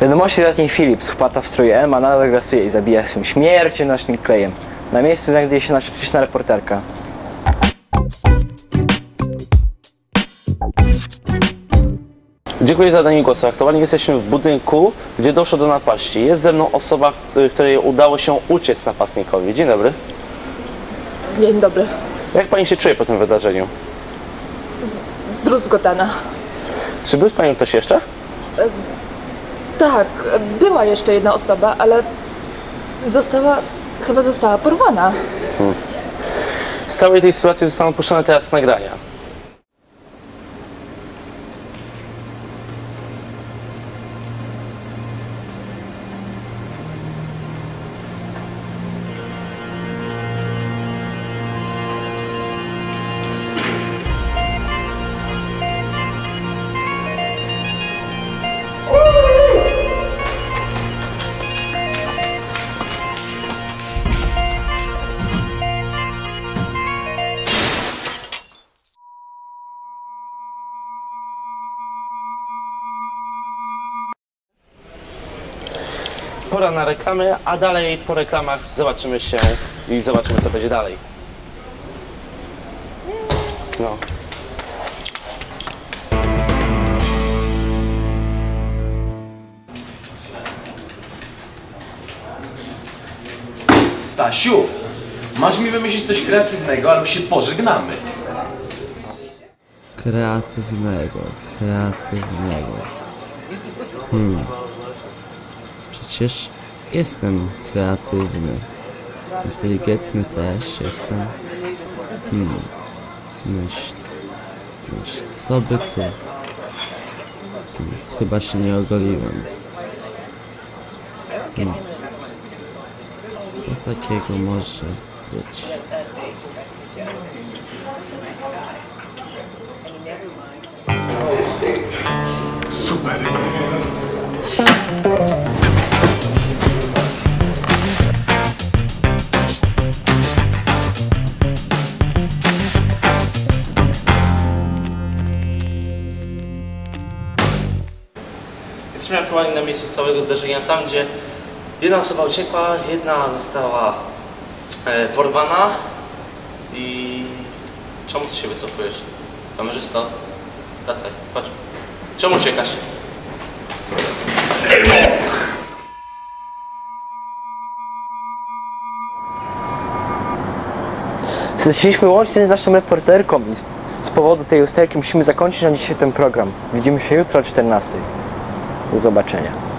Wiadomości z ostatniej chwili. Psychopata w stroju Elma nadal grasuje i zabija się śmiercionośnym klejem. Na miejscu znajduje się nasza przyczna reporterka. Dziękuję za danie głosu. Aktualnie jesteśmy w budynku, gdzie doszło do napaści. Jest ze mną osoba, której- której udało się uciec napastnikowi. Dzień dobry. Dzień dobry. Jak pani się czuje po tym wydarzeniu? Zdruzgotana. Czy był z panią ktoś jeszcze? Tak, była jeszcze jedna osoba, ale została, chyba została porwana. Z całej tej sytuacji zostaną puszczone teraz nagrania. Pora na reklamy, a dalej po reklamach zobaczymy się i zobaczymy co będzie dalej. No. Stasiu, masz mi wymyślić coś kreatywnego, albo się pożegnamy. Kreatywnego, kreatywnego. Hmm. Przecież jestem kreatywny. Inteligentny też jestem. Hmm. Myśl. Myśl, co by tu? Hmm. Chyba się nie ogoliłem. Hmm. Co takiego może być? Super. Jesteśmy aktualnie na miejscu całego zdarzenia, tam gdzie jedna osoba uciekła, jedna została e, porwana i czemu ty się wycofujesz? Kamerzysto, wracaj, chodź. Czemu uciekasz? Zeszliśmy łącznie z naszą reporterką i z powodu tej usterki musimy zakończyć na dzisiaj ten program. Widzimy się jutro o 14. Do zobaczenia.